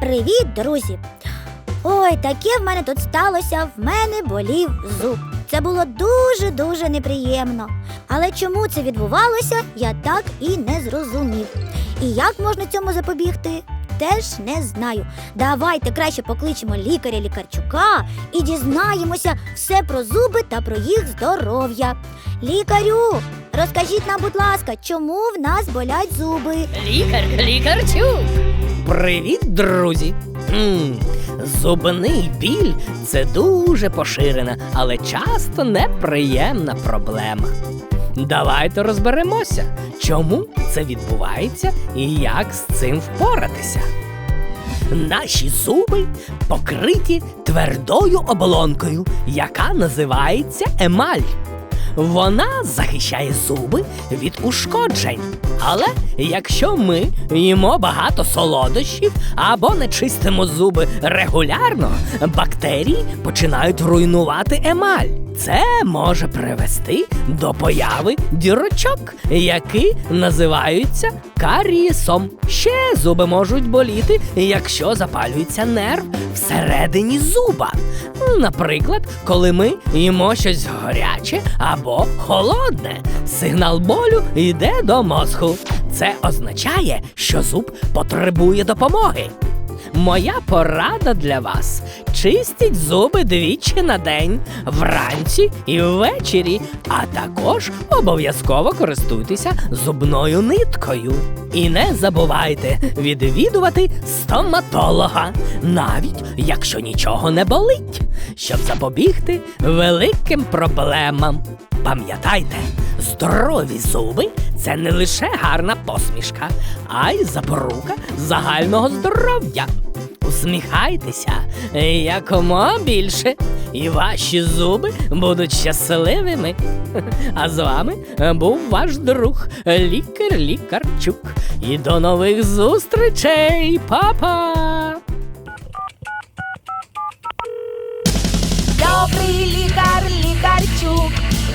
Привіт, друзі! Ой, таке в мене тут сталося, в мене болів зуб. Це було дуже-дуже неприємно. Але чому це відбувалося, я так і не зрозумів. І як можна цьому запобігти? Теж не знаю. Давайте краще покличемо лікаря лікарчука і дізнаємося все про зуби та про їх здоров'я. Лікарю, розкажіть нам, будь ласка, чому в нас болять зуби? Лікар, лікарчук. Привіт, друзі! м Зубний біль це дуже поширена, але часто неприємна проблема. Давайте розберемося, чому це відбувається і як з цим впоратися. Наші зуби покриті твердою оболонкою, яка називається емаль. Вона захищає зуби від ушкоджень. Але якщо ми їмо багато солодощів або не чистимо зуби регулярно, бактерії починають руйнувати емаль. Це може привести до появи дірочок, які називаються карієсом. Ще зуби можуть боліти, якщо запалюється нерв всередині зуба. Наприклад, коли ми їмо щось гаряче або холодне, сигнал болю йде до мозку. Це означає, що зуб потребує допомоги. Моя порада для вас: чистіть зуби двічі на день, вранці і ввечері, а також обов'язково користуйтеся зубною ниткою. І не забувайте відвідувати стоматолога, навіть якщо нічого не болить, щоб запобігти великим проблемам. Пам'ятайте, здорові зуби це не лише гарна посмішка, а й запорука загального здоров'я. Усміхайтеся якомога більше, і ваші зуби будуть щасливими. А з вами був ваш друг, лікар Лікарчук. І до нових зустрічей, папа! Лікарчук,